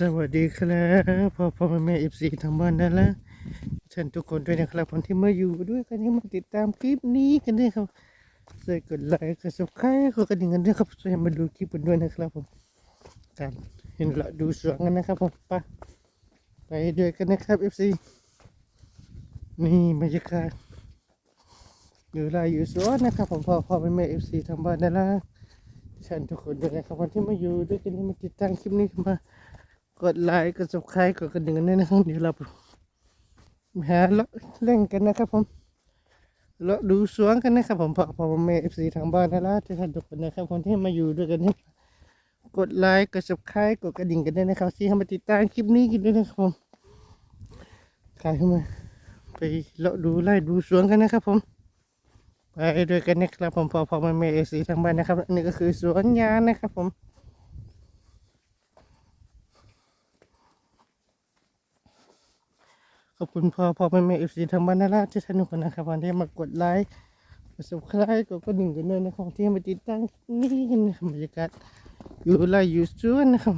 สวัสดีครับพ่อพ่อแม่เอฟซีทางบ้านนั่นละท่านทุกคนด้วยนะครับผมที่มาอยู่ด้วยกันที่มาติดตามคลิปนี้กันด้วยครับช่วยกดไลค์กดซับสไครต์กดกระดิ่งกันด้วยครับช่วยมาดูคลิปกันด้วยนะครับผมการเห็นละดูสวนกันนะครับผมไปไปด้วยกันนะครับเอฟซีนี่บรรยากาศอยู่ไรอยู่สวนนะครับผมพ่อพ่อแม่แม่เอฟซีทางบ้านนั่นละท่านทุกคนด้วยนะครับวันที่มาอยู่ด้วยกันที่มาติดตามคลิปนี้มา กดไลค์กด subscribe กดกระดิ่งกันด้วยนะครับเดี๋ยวเราไปหาเลาะเล่นกันนะครับผมเลาะดูสวนกันนะครับผมพอพอแม่เอฟซีทางบ้านนะล่ะที่ท่านทุกคนนะครับคนที่มาอยู่ด้วยกันนี่กดไลค์กด subscribe กดกระดิ่งกันด้วยนะครับที่ให้มาติดตามคลิปนี้กันด้วยนะครับผมใครเข้ามาไปเลาะดูไล่ดูสวนกันนะครับผมไปด้วยกันนะครับผมพอพอมาเมเอซีทางบ้านนะครับอันนี่ก็คือสวนยางนะครับผม ขอบคุณพ่อพ่อแม่เมเอฟซีทางบ้านน่ารักที่สนุกนะครับวันที่มากดไลค์กดซับสไครต์กดกระดิ่งกันด้วยนะครับที่มาติดตั้งนี่นะครับบรรยากาศอยู่ไรอยู่สวนนะครับ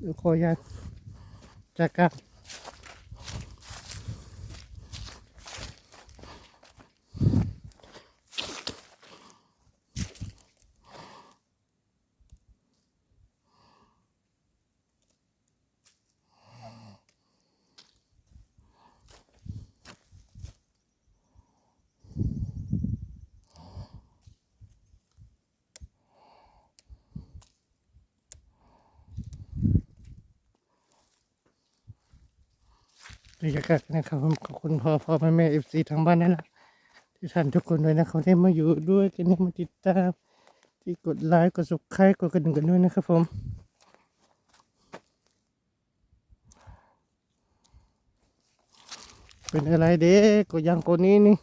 เดี๋ยวขออนุญาตจากกา บรรยากาศนะครับผมขอบคุณพ่อพ่อแม่แม่เอฟซีทางบ้านนั่นแหละที่ท่านทุกคนด้วยนะครับที่มาอยู่ด้วยกันที่มาติดตาม ที่กดไลค์กดสุขใครกดกระดิ่งกันด้วยนะครับผมเป็นอะไรเด็กก็ยังคนนี้นี่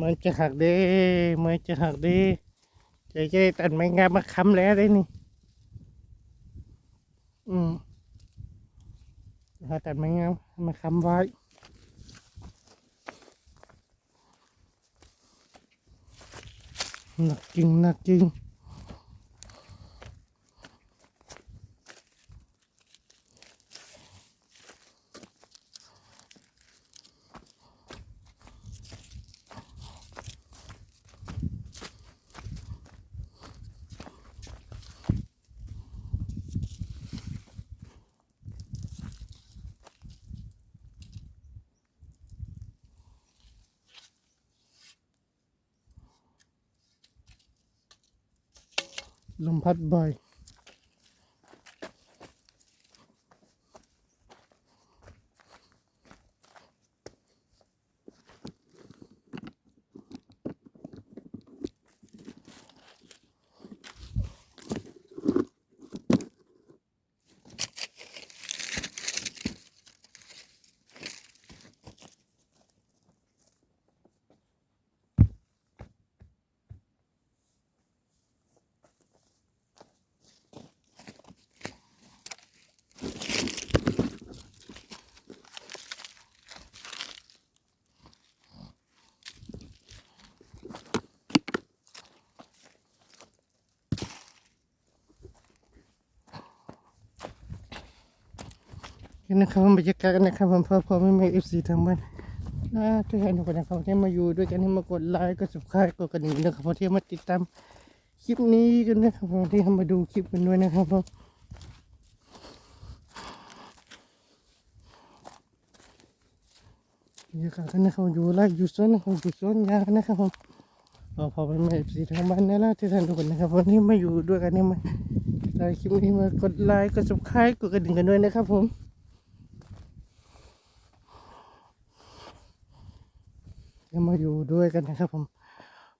มันจะหักเด้มันจะหักเด้ใจใจตัดไม้งามมาค้ำแล้วได้นี่ อืมถ้าตัดไม้งามมาค้ำไว้หนักจริงหนักจริง ลมพัดบ่อย นี่นะครับบรรยากาศนะครับผมพ่อพ่อแม่แม่เอฟซีทางบ้านอ่าทุกท่านทุกคนนะครับที่มาอยู่ด้วยกันที่มากดไลค์กด subscribe กดกระดิ่งนะครับผมที่มาติดตามคลิปนี้กันนะครับผมที่มาดูคลิปกันด้วยนะครับผมบรรยากาศกันนะครับอยู่ไร่อยู่สวนนะครับอยู่สวนยางนะครับผมพ่อพ่อแม่แม่เอฟซีทางบ้านนี่แหละที่ท่านทุกคนนะครับวันนี้มาอยู่ด้วยกันนี่มาไลค์คลิปนี้มากดไลค์กด subscribe กดกระดิ่งกันด้วยนะครับผม ยังมาอยู่ด้วยกันนะครับ ผม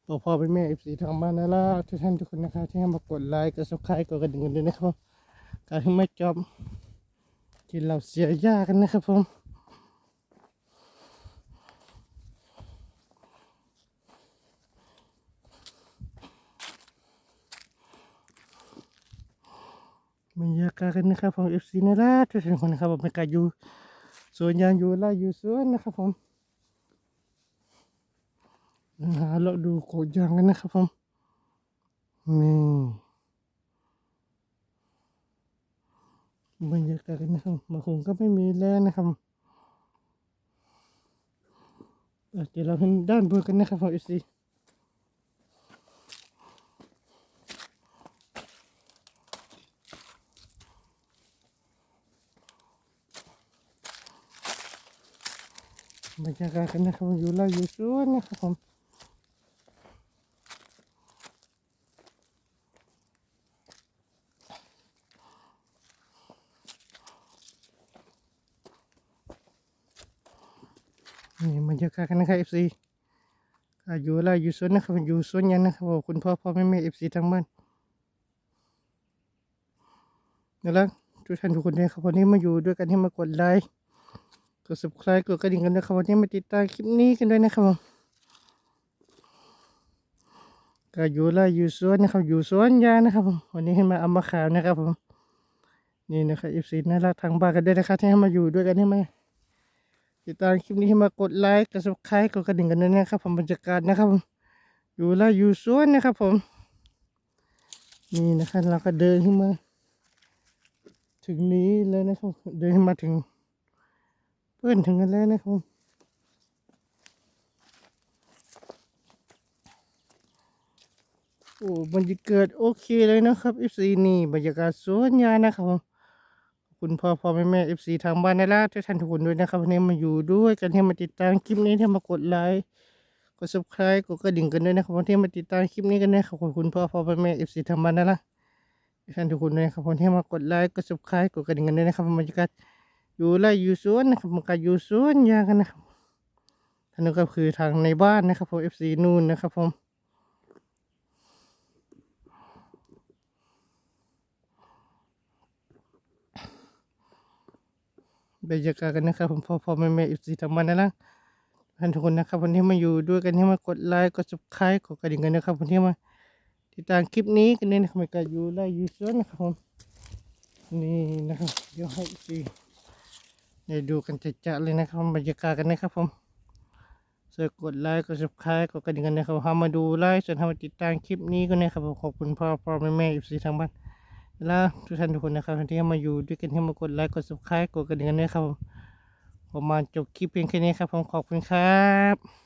พ่อพ่อเป็นแม่เอฟซีทางบ้านนะล่ะทุกท่านทุกคนนะครับที่ให้มากดไลค์กดซับสไครต์กดกระดิ่งกันด้วยนะครับการที่ไม่จบที่เราเสียยากันนะครับผมบรรยากาศกันนะครับผมเอฟซีนะล่ะทุกท่านคนนะครับผมเป็นการอยู่สวนยางอยู่ไล่อยู่สวนนะครับผม หาเราดูโกดยางกันนะครับผมนี่บรรยากาศกันนะครับมาคงก็ไม่มีแล้วนะครับเดี๋ยวเราขึ้นด้านบนกันนะครับผมเอฟซีบรรยากาศกันนะครับอยู่ไร่อยู่สวนนะครับผม นี่บรรยากาศกันนะครับเอฟซีอยู่ไร่อยู่สวนนะครับอยู่สวนยันนะครับผมคุณพ่อพ่อแม่แม่เอฟซีทั้งบ้านนี่แหละทุกท่านทุกคนเลยครับวันนี้มาอยู่ด้วยกันที่มากดไลค์กด subscribe กดกระดิ่งกันนะครับวันนี้มาติดตามคลิปนี้กันด้วยนะครับผมก็อยู่ไร่อยู่สวนนะครับอยู่สวนยางนะครับผมวันนี้ให้มาเอามาขายนะครับผมนี่นะครับ FC น่ารักทางบ้านกันด้วยนะครับที่ให้มาอยู่ด้วยกันให้มา ติดตามคลิปนี้ให้มากดไลค์กด subscribe กดกระดิ่งกันด้วยนะครับ ผมบรรยากาศนะครับผมอยู่ไร่อยู่สวนนะครับ ผม นี่นะครับเราก็เดินขึ้นมา ถึงนี้เลยนะครับเดินมาถึง เพื่อนถึงกันแล้วนะครับโอ้บรรยากาศโอเคเลยนะครับ FC นี่บรรยากาศสวนยางนะครับผมขอบ คุณพ่อพ่อแม่แม่ FC ทางบ้านนะล่ะทุกท่านทุกคนด้วยนะครับวันนี้มาอยู่ด้วยกันที่มาติดตามคลิปนี้ที่มากดไลค์กด subscribe กดกระดิ่งกันด้วยนะครับวันที่มาติดตามคลิปนี้กันนะครับขอบคุณพ่อพ่อแม่แม่ FC ทางบ้านนะล่ะทุกท่านทุกคนด้วยนะครับวันที่มากดไลค์กด subscribe กดกระดิ่งกันด้วยนะครับบรรยากาศอยู่ไร่อยู่สวนนะครับมันก็อยู่สวนยางกันนะครับท่านนนก็คือทางในบ้านนะครับผม FC นู่นนะครับผม บรรยากาศกันนะครับผมพ่อพ่อแม่แม่ FC ทางบ้านนะล่ะท่านทุกคนนะครับวันที่มาอยู่ด้วยกันที่มากดไลค์กด subscribe กดกระดิ่งกันนะครับวันที่มาติดตามคลิปนี้กันเนี่ยนะครับมันก็อยู่ไร่อยู่สวนนะครับผมนี่นะครับเดี๋ยวให้ FC เดี๋ยวดูกันจัดๆเลยนะครับบรรยากาศกันนะครับผมช่วยกดไลค์กด subscribe กดกระดิ่งกันนะครับเข้ามาดูไลฟ์ส่วนทำมาติดตามคลิปนี้ก็นนะครับผมขอบคุณพ่อพ่อแม่แม่อีซีทางบ้าน แล้วทุกท่านทุกคนนะครับที่มาอยู่ด้วยกันที่มากดไลค์กด subscribe กดกระดิ่งกันด้วยครับผมผมมาจบคลิปเพียงแค่นี้ครับผมขอบคุณครับ